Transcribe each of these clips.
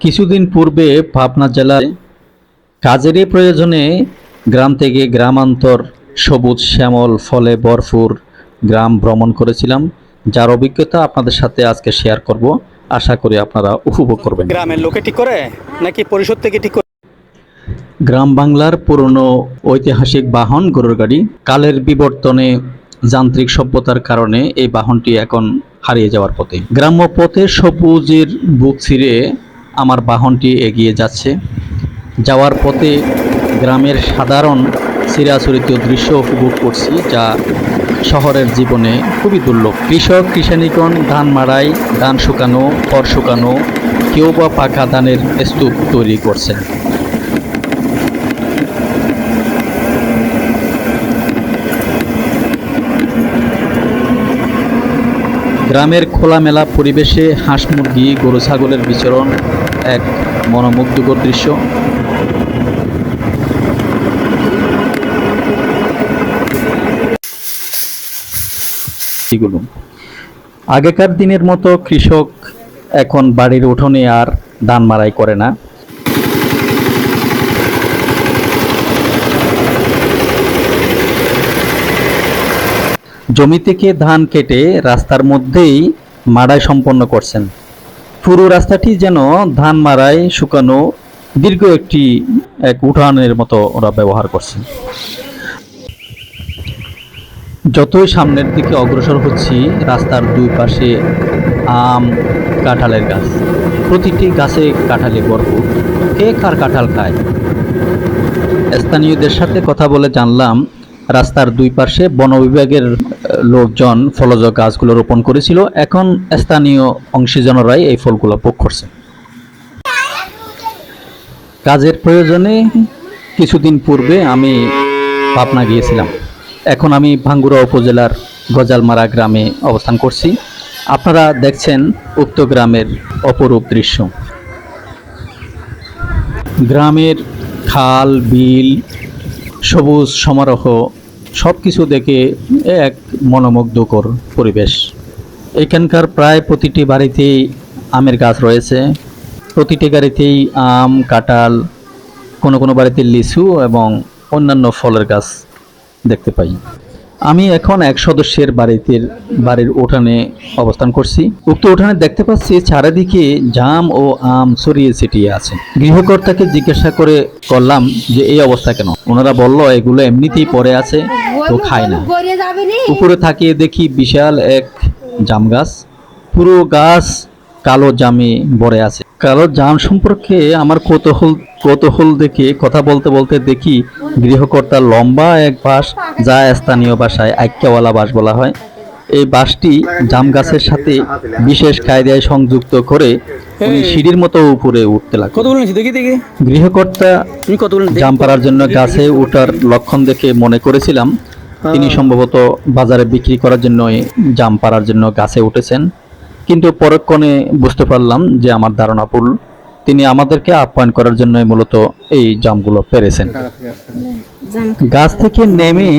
কিছুদিন পূর্বে পাবনা জেলায় কাজেরই প্রয়োজনে গ্রাম থেকে গ্রামান্তর সবুজ শ্যামল ফলে ভরপুর গ্রাম ভ্রমণ করেছিলাম যার অভিজ্ঞতা আপনাদের সাথে আজকে শেয়ার করব। আশা করি আপনারা উপভোগ করবেন। গ্রামের লোকে ঠিক করে নাকি পরিষদ থেকে ঠিক করে? গ্রাম বাংলার পুরনো ঐতিহাসিক বাহন গরুর গাড়ি কালের বিবর্তনে যান্ত্রিক সভ্যতার কারণে এই বাহনটি এখন হারিয়ে যাওয়ার পথে। গ্রাম্য পথে সবুজের বুক ছিঁড়ে আমার বাহনটি এগিয়ে যাচ্ছে। যাওয়ার পথে গ্রামের সাধারণ চিরাচরিত দৃশ্য উপভোগ করছি, যা শহরের জীবনে খুবই দুর্লভ। কৃষক, কৃষানিগণ, ধান মাড়াই, ধান শুকানো, খড় শুকানো, কেউ বা পাকা ধানের স্তূপ তৈরি করছেন। গ্রামের খোলামেলা পরিবেশে হাঁস মুরগি, গরু, ছাগলের বিচরণ এক মনোমুগ্ধকর দৃশ্য। আগেকার দিনের মতো কৃষক এখন বাড়ির উঠোনে আর ধান মারাই করে না। জমি থেকে ধান কেটে রাস্তার মধ্যেই মাড়াই সম্পন্ন করছেন। পুরো রাস্তাটি যেন ধান মাড়াই শুকানো দীর্ঘ একটি, এক উঠানের মতো ওরা ব্যবহার করছেন। যতই সামনের দিকে অগ্রসর হচ্ছি, রাস্তার দুই পাশে আম, কাঁঠালের গাছ। প্রতিটি গাছে কাঁঠালে ভরপুর। কে কার কাঁঠাল খায়? স্থানীয়দের সাথে কথা বলে জানলাম, রাস্তার দুই পাশে বন বিভাগের লোকজন ফলজ গাছগুলো রোপণ করেছিল। এখন স্থানীয় অংশীজনরাই এই ফলগুলো ভোগ করছে। কাজের প্রয়োজনে কিছুদিন পূর্বে আমি পাবনা গিয়েছিলাম। এখন আমি ভাঙ্গুরা উপজেলার গজালমারা গ্রামে অবস্থান করছি। আপনারা দেখছেন উক্ত গ্রামের অপরূপ দৃশ্য। গ্রামের খাল, বিল, সবুজ সমারোহ সব কিছু দেখে এক মনোমুগ্ধকর পরিবেশ। এখানকার প্রায় প্রতিটি বাড়িতেই আমের গাছ রয়েছে। প্রতিটি গাড়িতেই আম, কাঁঠাল, কোনো কোনো বাড়িতে লিচু এবং অন্যান্য ফলের গাছ দেখতে পাই। আমি এখন এক সদস্যের বাড়িতে বাড়ির উঠানে অবস্থান করছি। উক্ত উঠানে দেখতে পাচ্ছি চারিদিকে জাম ও আম ছড়িয়ে ছিটিয়ে আছে। গৃহকর্তাকে জিজ্ঞাসা করে করলাম যে এই অবস্থা কেন? ওনারা বলল এগুলো এমনিতেই পড়ে আছে তো খায় না। উপরে তাকিয়ে দেখি বিশাল এক জাম গাছ। পুরো গাছ কালো জামে ভরে আছে। কালো যান সম্পর্কে আমার কৌতূহল কৌতূহল দেখে কথা বলতে বলতে দেখি গৃহকর্তার লম্বা এক বাঁশ যা স্থানীয় ভাষায় আইক্যাওয়ালা বাঁশ বলা হয়। এই বাঁশটি জাম গাছের সাথে বিশেষ কায়দায় সংযুক্ত করে উনি সিঁড়ির মতো উপরে উঠতে দেখি দেখি। গৃহকর্তা তুমি। জাম পাড়ার জন্য গাছে ওঠার লক্ষণ দেখে মনে করেছিলাম। তিনি সম্ভবত বাজারে বিক্রি করার জন্য জাম পাড়ার জন্য গাছে উঠেছেন। কিন্তু পরক্ষণে বুঝতে পারলাম যে আমার ধারণা ভুল। তিনি আমাদেরকে আপ্যায়ন করার জন্য মূলত এই জামগুলো পেরেছেন। গাছ থেকে নেমে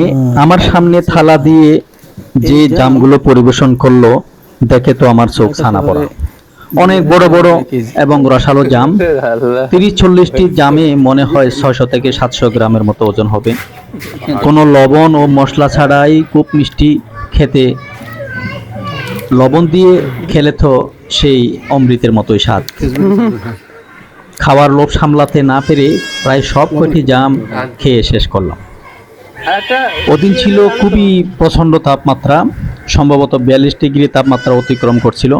আমার সামনে থালা দিয়ে যে জামগুলো পরিবেশন করল, দেখে তো আমার চোখ ছানা পড়া। অনেক বড় বড় এবং রসালো জাম। তিরিশ চল্লিশটি জামে মনে হয় ছয়শো থেকে সাতশো গ্রামের মতো ওজন হবে। কোনো লবণ ও মশলা ছাড়াই খুব মিষ্টি খেতে লবণ দিয়ে খেলে তো সেই অমৃতের মতোই স্বাদ। খাওয়ার লোভ সামলাতে না পেরে প্রায় সব কয়টি জাম খেয়ে শেষ করলাম। ওদিন ছিল খুবই প্রচণ্ড তাপমাত্রা, সম্ভবত বিয়াল্লিশ ডিগ্রি তাপমাত্রা অতিক্রম করছিল।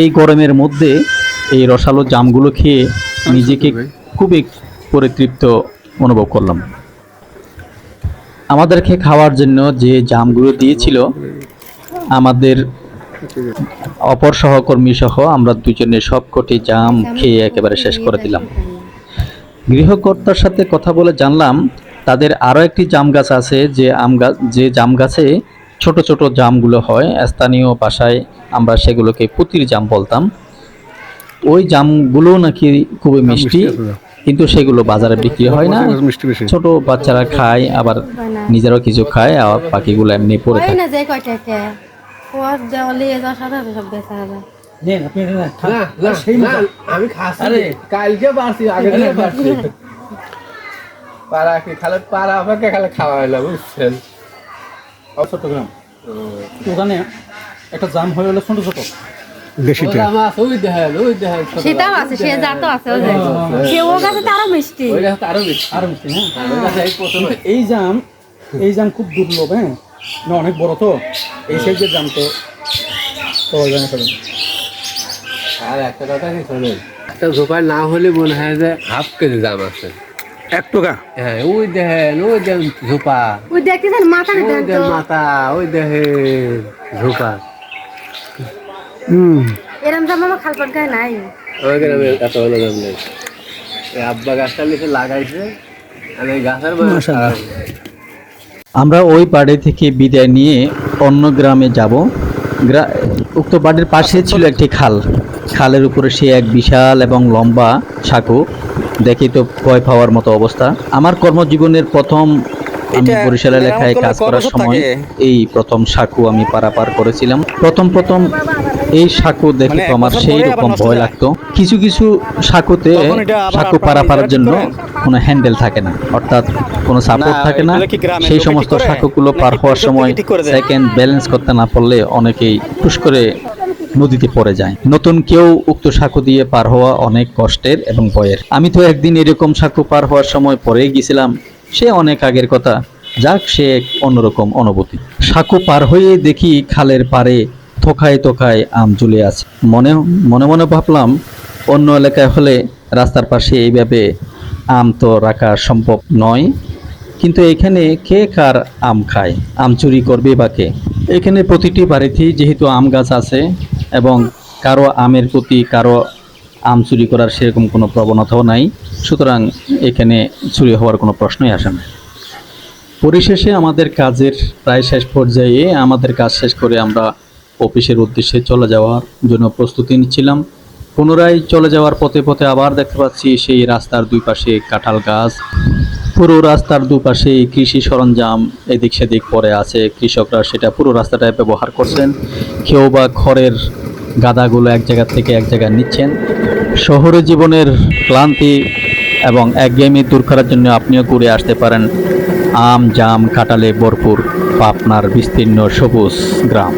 এই গরমের মধ্যে এই রসালো জামগুলো খেয়ে নিজেকে খুবই পরিতৃপ্ত অনুভব করলাম। আমাদেরকে খাওয়ার জন্য যে জামগুলো দিয়েছিল, আমাদের অপর সহকর্মী সহ আমরা দুজনে সবকটি জাম খেয়ে একেবারে শেষ করে দিলাম। গৃহকর্তার সাথে কথা বলে জানলাম তাদের আরও একটি জাম গাছ আছে যে আম গাছ যে জাম গাছে ছোট ছোট জামগুলো হয়। স্থানীয় ভাষায় আমরা সেগুলোকে পুতির জাম বলতাম। ওই জামগুলো নাকি খুবই মিষ্টি কিন্তু সেগুলো বাজারে বিক্রি হয় না। ছোট বাচ্চারা খায় আবার নিজেরাও কিছু খায় আর বাকিগুলো এমনি পড়ে থাকে। ওর দেওয়ালে যা সারা সব বেচা হবে। আমি কালকে পারছি আগে পারছি। পাড়া কি খালে পাড়া খালে খাওয়া হলো বুঝছেন? চট্টগ্রাম ওখানে একটা জাম হয়ে হলো ছোট ছোট। হ্যাঁ এই জাম খুব দুর্লভ হ্যাঁ। না অনেক বড় তো। এই সাইজের জাম তো। তো জানা করেন আর একটা কথা কি শোনেন? একটা না হলে মনে হয় যে হাফ কেজি দাম আছে। এক টাকা? হ্যাঁ ওই দেখেন ওই দেখেন ঝোপা। ওই দেখতেছেন দেখেন তো। মাথা ওই দেখেন ঝোপা। হুম। এরম জাম আমার গায়ে নাই। ওই গ্রামে এত হলো দাম নেই। এই আব্বা গাছটা নিচে লাগাইছে আর এই গাছের বয়স আমরা ওই পাড়ে থেকে বিদায় নিয়ে অন্য গ্রামে যাব। গ্রা- উক্ত বাড়ির পাশে ছিল একটি খাল। খালের উপরে সে এক বিশাল এবং লম্বা সাঁকু। দেখি তো ভয় পাওয়ার মতো অবস্থা। আমার কর্মজীবনের প্রথম আমি বরিশালের বরিশাল এলাকায় কাজ করার সময় এই প্রথম সাঁকু আমি পারাপার করেছিলাম। প্রথম প্রথম এই সাঁকু দেখে মানে তো আমার সেই রকম ভয়। লাগতো। কিছু কিছু সাঁকুতে আবার পারাপারের জন্য কোনো হ্যান্ডেল থাকে না। অর্থাৎ কোনো সাপোর্ট থাকে না। সেই সমস্ত? সাঁকুগুলো পার হওয়ার সময়? সেকেন্ড ব্যালেন্স করতে না পারলে অনেকেই টুস করে নদীতে পড়ে যায়। নতুন কেউ উক্ত সাঁকো দিয়ে পার হওয়া অনেক কষ্টের এবং ভয়ের। আমি তো একদিন এরকম সাঁকো পার হওয়ার সময় পরে গেছিলাম। সে অনেক আগের কথা। যাক সে এক অন্যরকম অনুভূতি। সাঁকু পার হয়ে দেখি খালের পারে থোকায় থোকায় আম ঝুলে আছে। মনে মনে মনে ভাবলাম, অন্য এলাকায় হলে রাস্তার পাশে এইভাবে আম তো রাখা সম্ভব নয়। কিন্তু এখানে কে কার আম খায়? আম চুরি করবে বা কে? এখানে প্রতিটি বাড়িতেই যেহেতু আম গাছ আছে এবং কারও আমের প্রতি কারও আম চুরি করার সেরকম কোনো প্রবণতাও নাই, সুতরাং এখানে চুরি হওয়ার কোনো প্রশ্নই আসে না। পরিশেষে আমাদের কাজের প্রায় শেষ পর্যায়ে আমাদের কাজ শেষ করে আমরা অফিসের উদ্দেশ্যে চলে যাওয়ার জন্য প্রস্তুতি নিচ্ছিলাম। পুনরায় চলে যাওয়ার পথে পথে আবার দেখতে পাচ্ছি সেই রাস্তার দুই পাশে কাঁঠাল গাছ। পুরো রাস্তার দুপাশে কৃষি সরঞ্জাম এদিক সেদিক পরে আছে। কৃষকরা সেটা পুরো রাস্তাটায় ব্যবহার করছেন। কেউ বা খড়ের গাদাগুলো এক জায়গা থেকে এক জায়গায় নিচ্ছেন। শহরে জীবনের ক্লান্তি এবং একঘেয়েমি দূর করার জন্য আপনিও ঘুরে আসতে পারেন। আম, জাম, কাঁঠালে ভরপুর পাবনার বিস্তীর্ণ সবুজ গ্রাম।